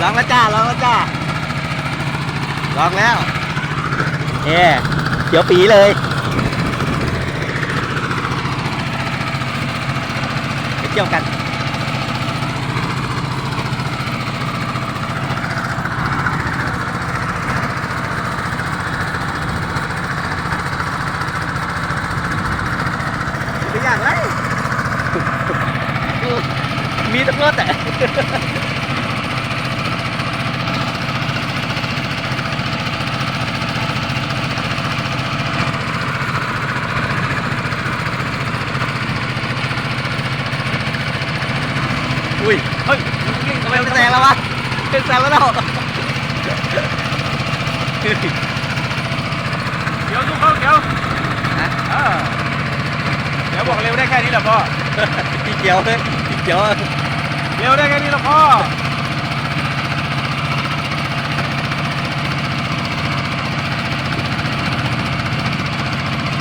ลองแล้วจ้าลองแล้วจ้าลองแล้วเอ๊เดี๋ยวปีเลยไปเที่ยวกันไม่อยากไรมีแต่รถแต่ อุ้ย เฮ้ยทำไมมันแซงแล้ววะเป็นแซงแล้วเราเดี๋ยวทุกคนเดี๋ยวเดี๋ยวบอกเร็วได้แค่นี้แหละพ่อพี่เขียวเฮ้ยพี่เขียวเร็วได้แค่นี้แหละพ่อ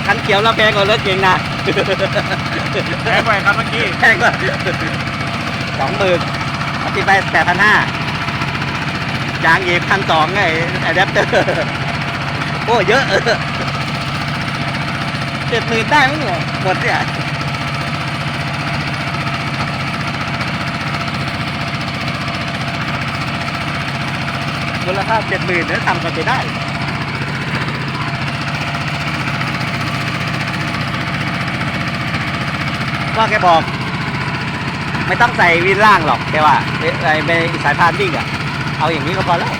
คันเขียวเราแพงกว่ารถเก่งนะแพ้ไปครับเมื่อกี้แพงกว่า สองหมื่นเอาติดไปแปดพันห้ายางอีกพันสองไงอะแดปเตอร์โอ้เยอะเจ็ดหมื่นได้มั้งหมดเนี่ยมูลค่าเจ็ดหมื่นเนี่ยทำกันไปได้ก็แกบอก ไม่ต้องใส่วินล่างหรอกแกว่าไอ้ไอ้สายพานวิ่งอะเอาอย่างนี้ก็พอแล้ว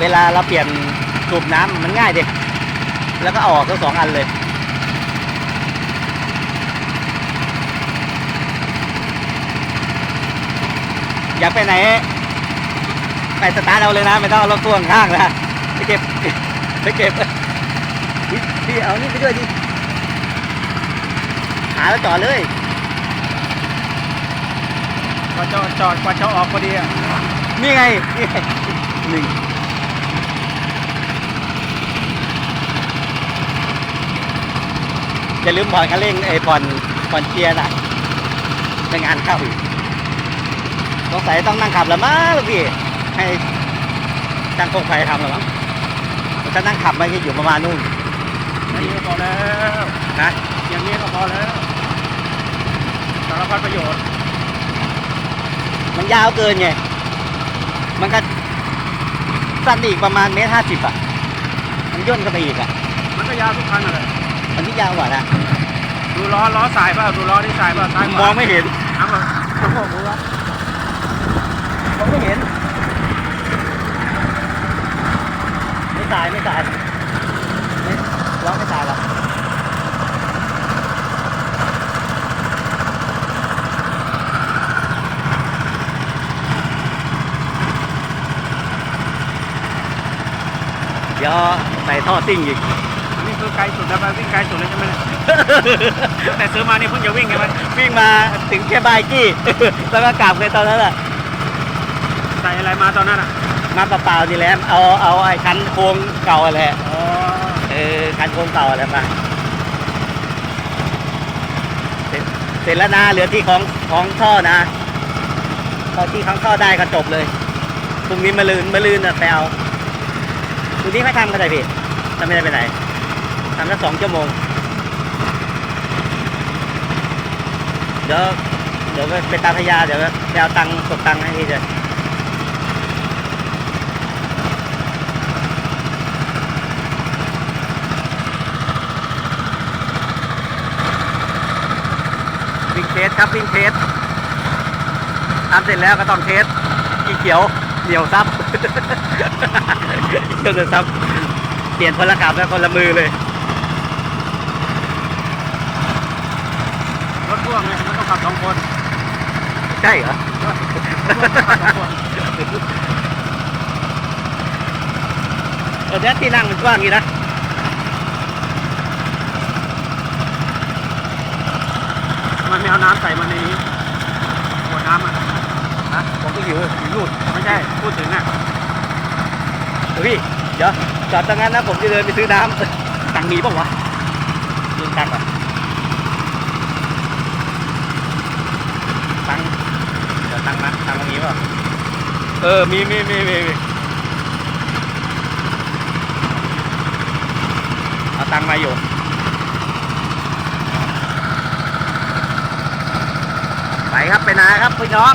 เวลาเราเปลี่ยนสูบน้ำมันง่ายดิแล้วก็ออกทั้งสองอันเลยอยากไปไหนไปสตาร์ทเอาเลยนะ ไม่ต้องเอารถพ่วงข้างนะไปเก็บไปเก็บพี่เอานี่ไปด้วยดิหาแล้วจอดเลย ว่าจะจอดกว่าจะออกพอดีอะนี่ไงนี่ไงหนึ่งอย่าลืมผ่อนคันเร่งไอ้ผ่อนผ่อนเกียร์นะในงานเข้าอีกสงสัยต้องนั่งขับแล้วมั้งลูกพี่ให้จ้างพงไฟทำแล้วมั้งถ้านั่งขับมันก็อยู่ประมาณนู่นอย่างนี้ก็พอแล้วนะอย่างนี้ก็พอแล้วสารพัดประโยชน์ มันยาวเกินไง มันก็สั้นอีกประมาณเมตรห้าสิบอะ มันย่นเข้าไปอีกอะ มันก็ยาวทุกคันอะไรมันที่ยาวกว่านะดูล้อล้อสายเปล่าดูล้อที่สายเปล่าซ้ายขมวาองไม่เห็นอ้าวโอ้โหมือวะ มองไม่เห็น ไม่ตายไม่ตายไม่ร้องไม่ตายหรอก เดี๋ยวใส่ท่อซิ่งอีก นี่คือไกลสุดแล้วไปวิ่งไกลสุดเลยใช่ไหมเนี่ยแต่ซื้อมานี่เพิ่งจะวิ่งไงมันวิ่งมาถึงแค่บายกี้ แล้วก็กลับเลยตอนนั้นแหละใส่อะไรมาตอนนั้นอะมาเปล่าๆนี่แหละเอาเอาไอ้คันโครงเก่าอะไรอ๋อเออคันโครงเก่าอะไรมาเสร็จเสร็จแล้วนะเหลือที่ของของท่อนะพอที่ของท่อได้ก็จบเลยพรุ่งนี้มาลืนมาลืนน่ะไปเอาพรุ่งนี้ทำก็ได้พี่ถ้าไม่ได้ไปไหนทำแค่สองชั่วโมง เดี๋ยวเดี๋ยวไปตามพยาเดี๋ยวไปเอาตังค์กดตังค์ให้พี่เลยวิ่งเทสครับวิ่งเทสทำเสร็จแล้วก็ต้องเทสอีเขียวเหนียวซับ เขียวเหนียวซับ เปลี่ยนคนละกับแล้วคนละมือเลย รถพ่วงเนี่ยมันต้องขับสองคนใช่เหรอรถพ่วงต้องขับสองคนเออเนี่ยที่นั่งมันกว้างอย่างนี้นะมันไม่เอาน้ำใส่มาในนี้ขวดน้ำอะฮะผมก็หิวหิวรูดไม่ใช่ พูดถึงอะ เฮ้ยเดี๋ยวจอดตรงนั้นนะผมจะเดินไปซื้อน้ำตังมีป่าวะยืมตังก่อนตังเดี๋ยวตังนะตังตรงนี้ป่ะเออมีมีมีมีมเอาตังมาอยู่ไปครับไปนาครับพี่น้อง